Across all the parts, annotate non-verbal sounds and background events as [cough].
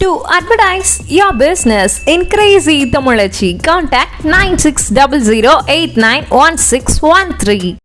To advertise your business in Crazy Tamulachi, contact 9600891613.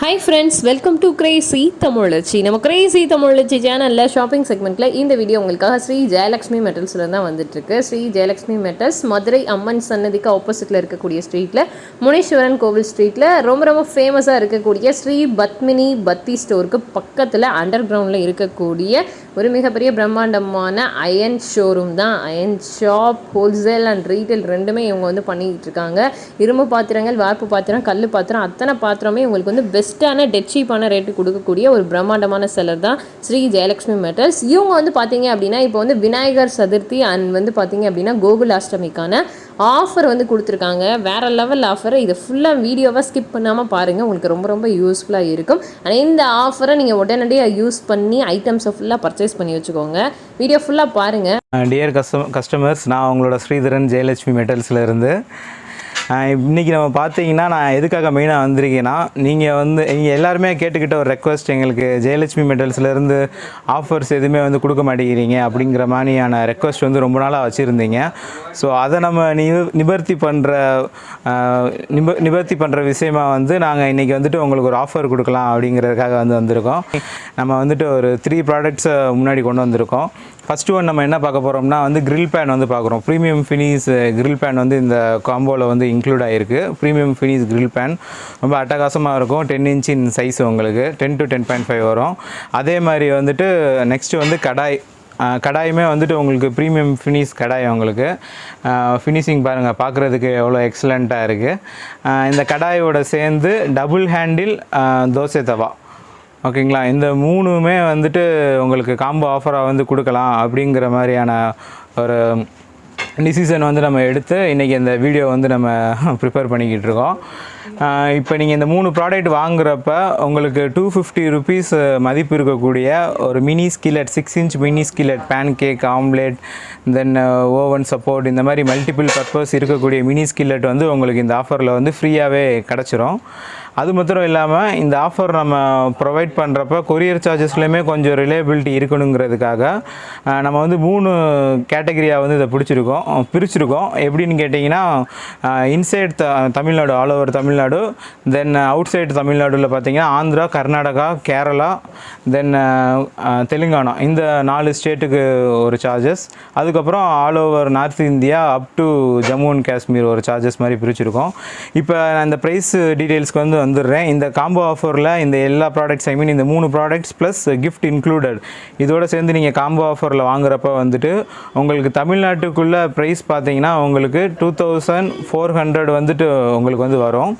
Hi friends welcome to crazy Tamilachi நம்ம Crazy தமிழச்சி சேனலில் shopping செக்மெண்ட்டில் இந்த video உங்களுக்காக ஸ்ரீ ஜெயலக்ஷ்மி மெட்டல்ஸில் தான் வந்துட்டுருக்கு. ஸ்ரீ ஜெயலக்ஷ்மி மெட்டல்ஸ் மதுரை அம்மன் சன்னதிக்கு ஆப்போசிட்டில் இருக்கக்கூடிய ஸ்ட்ரீட்டில் முனீஸ்வரன் கோவில் ஸ்ட்ரீட்டில் ரொம்ப ரொம்ப ஃபேமஸாக இருக்கக்கூடிய ஸ்ரீ பத்மினி பத்தி ஸ்டோருக்கு பக்கத்தில் அண்டர் கிரவுண்டில் இருக்கக்கூடிய ஒரு மிகப்பெரிய பிரம்மாண்டமான அயன் ஷோரூம் தான். Iron shop wholesale and retail ரெண்டுமே இவங்க வந்து பண்ணிக்கிட்டு இருக்காங்க. இரும்பு பாத்திரங்கள் வார்ப்பு பாத்திரம் கல் பாத்திரம் அத்தனை பாத்திரமே உங்களுக்கு வந்து பெஸ்ட் பெஸ்ட்டான டெட் சீப்பான ரேட்டு கொடுக்கக்கூடிய ஒரு பிரம்மாண்டமான செலர் தான் ஸ்ரீ ஜெயலக்ஷ்மி மெட்டல்ஸ் இவங்க வந்து பார்த்தீங்க அப்படின்னா இப்போ வந்து விநாயகர் சதுர்த்தி அண்ட் வந்து பார்த்தீங்க அப்படின்னா கோகுல் அஷ்டமிக்கான ஆஃபர் வந்து கொடுத்துருக்காங்க. வேற லெவல் ஆஃபர் இதை ஃபுல்லாக வீடியோவாக ஸ்கிப் பண்ணாமல் பாருங்கள் உங்களுக்கு ரொம்ப ரொம்ப யூஸ்ஃபுல்லாக இருக்கும். ஆனால் இந்த ஆஃபரை நீங்கள் உடனடியாக யூஸ் பண்ணி ஐட்டம்ஸை ஃபுல்லாக பர்ச்சேஸ் பண்ணி வச்சுக்கோங்க. வீடியோ ஃபுல்லாக பாருங்கள் டியர் கஸ்டம் கஸ்டமர்ஸ் நான் உங்களோட ஸ்ரீதரன் ஜெயலட்சுமி மெட்டல்ஸில் இருந்து இன்றைக்கி நம்ம பார்த்தீங்கன்னா நான் எதுக்காக மெயினாக வந்திருக்கேன்னா நீங்கள் வந்து நீங்கள் எல்லாருமே கேட்டுக்கிட்ட ஒரு ரெக்வஸ்ட் எங்களுக்கு ஜெயலட்சுமி மெட்டல்ஸ்லேருந்து ஆஃபர்ஸ் எதுவுமே வந்து கொடுக்க மாட்டேங்கிறீங்க அப்படிங்கிற மாதிரியான ரெக்வஸ்ட் வந்து ரொம்ப நாளாக வச்சுருந்தீங்க. ஸோ அதை நம்ம நி நிவர்த்தி பண்ணுற நிப நிவர்த்தி பண்ணுற விஷயமா வந்து நாங்கள் இன்றைக்கி வந்துட்டு உங்களுக்கு ஒரு ஆஃபர் கொடுக்கலாம் அப்படிங்கிறதுக்காக வந்து வந்திருக்கோம். நம்ம வந்துட்டு ஒரு த்ரீ ப்ராடக்ட்ஸை முன்னாடி கொண்டு வந்திருக்கோம். ஃபஸ்ட்டு ஒன் நம்ம என்ன பார்க்க போகிறோம்னா வந்து கிரில் பேன் வந்து பார்க்குறோம். ப்ரீமியம் ஃபினிஷ் கிரில் பேன் வந்து இந்த காம்போவில் வந்து இன்க்ளூட் ஆகிருக்கு ப்ரீமியம் ஃபினிஷ் கிரில் பேன் ரொம்ப அட்டகாசமாக இருக்கும். டென் இன்ச்சின் சைஸ் உங்களுக்கு. Ten to ten point five வரும். அதே மாதிரி வந்துட்டு நெக்ஸ்ட்டு வந்து கடாய். கடாயுமே வந்துட்டு உங்களுக்கு ப்ரீமியம் ஃபினிஷ் கடாய் உங்களுக்கு. ஃபினிஷிங் பாருங்கள் பார்க்குறதுக்கு எவ்வளோ எக்ஸலண்ட்டாக இருக்குது இந்த கடாயோட சேர்ந்து டபுள் ஹேண்டில் தோசை தவா. ஓகேங்களா? இந்த மூணுமே வந்துட்டு உங்களுக்கு காம்போ ஆஃபராக வந்து கொடுக்கலாம் அப்படிங்கிற மாதிரியான ஒரு டிசிஷன் வந்து நம்ம எடுத்து இன்றைக்கி இந்த வீடியோ வந்து நம்ம [laughs] ப்ரிப்பேர் பண்ணிக்கிட்டு இருக்கோம். இப்போ நீங்கள் இந்த மூணு ப்ராடக்ட் வாங்குறப்ப உங்களுக்கு டூ ஃபிஃப்டி ருபீஸ் மதிப்பு இருக்கக்கூடிய ஒரு mini skillet six inch mini skillet pan cake omelette then oven support இந்த மாதிரி மல்டிபிள் பர்பஸ் இருக்கக்கூடிய மினி ஸ்கில்லட் வந்து உங்களுக்கு இந்த ஆஃபரில் வந்து ஃப்ரீயாகவே கிடச்சிரும். அது மாத்திரம் இல்லாமல் இந்த ஆஃபர் நம்ம ப்ரொவைட் பண்ணுறப்ப கொரியர் சார்ஜஸ்லையுமே கொஞ்சம் ரிலேபிலிட்டி இருக்கணுங்கிறதுக்காக நம்ம வந்து மூணு கேட்டகரியாக வந்து இதை பிடிச்சிருக்கோம் பிரிச்சிருக்கோம். எப்படின்னு கேட்டிங்கன்னா inside the Tamil Nadu all over Tamil Nadu then outside தமிழ்நாடுல பார்த்தீங்கன்னா ஆந்திரா கர்நாடகா கேரளா தென் uh, uh, தெலுங்கானா. இந்த நாலு ஸ்டேட்டுக்கு ஒரு சார்ஜஸ் அதுக்கப்புறம் all over north India up to Jammu and Kashmir ஒரு சார்ஜஸ் மாதிரி பிரிச்சிருக்கோம். இப்போ நான் இந்த ப்ரைஸ் டீட்டெயில்ஸ்க்கு வந்து வந்துடுறேன். இந்த காம்போ ஆஃபரில் இந்த எல்லா ப்ராடக்ட்ஸ் ஐ மீன் இந்த மூணு ப்ராடக்ட்ஸ் ப்ளஸ் கிஃப்ட் இன்க்ளூடட் இதோட சேர்ந்து நீங்கள் காம்போ ஆஃபரில் வாங்குறப்ப வந்துட்டு உங்களுக்கு தமிழ்நாட்டுக்குள்ளே ப்ரைஸ் பார்த்தீங்கன்னா உங்களுக்கு டூ தௌசண்ட் ஃபோர் ஹண்ட்ரட் வந்துட்டு உங்களுக்கு வந்து வரும்.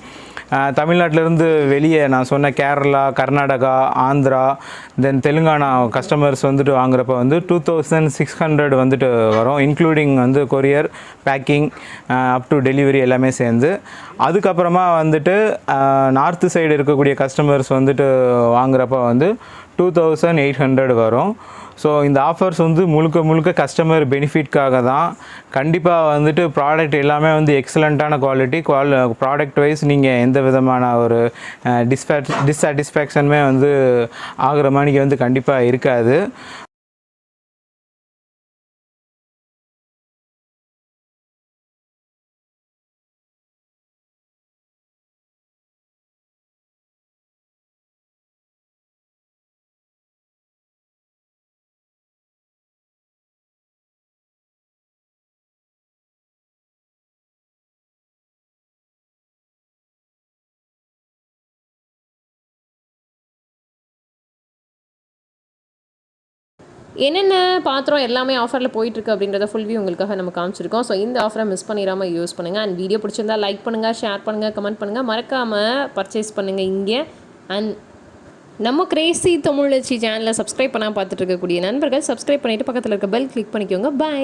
தமிழ்நாட்டிலேருந்து வெளியே நான் சொன்ன கேரளா கர்நாடகா ஆந்திரா தென் தெலுங்கானா கஸ்டமர்ஸ் வந்துட்டு வாங்குறப்ப வந்து டூ தௌசண்ட் சிக்ஸ் ஹண்ட்ரட் வந்துட்டு வரும் இன்க்ளூடிங் வந்து courier packing up to delivery எல்லாமே சேர்ந்து. அதுக்கப்புறமா வந்துட்டு நார்த்து சைடு இருக்கக்கூடிய கஸ்டமர்ஸ் வந்துட்டு வாங்குறப்ப வந்து டூ தௌசண்ட் எயிட் ஹண்ட்ரட் வரும். ஸோ இந்த ஆஃபர்ஸ் வந்து முழுக்க முழுக்க கஸ்டமர் பெனிஃபிட்காக தான். கண்டிப்பாக வந்துட்டு ப்ராடக்ட் எல்லாமே வந்து எக்ஸலண்ட்டான குவாலிட்டி குவால் ப்ராடக்ட் வைஸ் நீங்கள் எந்த விதமான ஒரு டிஸ்பே டிஸ்சாட்டிஸ்ஃபேக்ஷனுமே வந்து ஆகிற மாதிரிக்கு வந்து கண்டிப்பாக இருக்காது. என்னென்ன பாத்திரம் எல்லாமே ஆஃபரில் போயிட்டுருக்கு அப்படின்றத ஃபுல் வியூ உங்களுக்காக நம்ம காமிச்சிருக்கோம். ஸோ இந்த ஆஃபரை மிஸ் பண்ணிடாமல் யூஸ் பண்ணுங்கள் அண்ட் வீடியோ பிடிச்சிருந்தா லைக் பண்ணுங்கள் ஷேர் பண்ணுங்கள் கமெண்ட் பண்ணுங்கள் மறக்காமல் பர்ச்சேஸ் பண்ணுங்கள் இங்கே. அண்ட் நம்ம கிரேசி தமிழச்சி சேனலை சப்ஸ்கிரைப் பண்ணால் பார்த்துட்டு இருக்கக்கூடிய நண்பர்கள் சப்ஸ்கிரைப் பண்ணிவிட்டு பக்கத்தில் இருக்க பெல் கிளிக் பண்ணிக்கோங்க. பை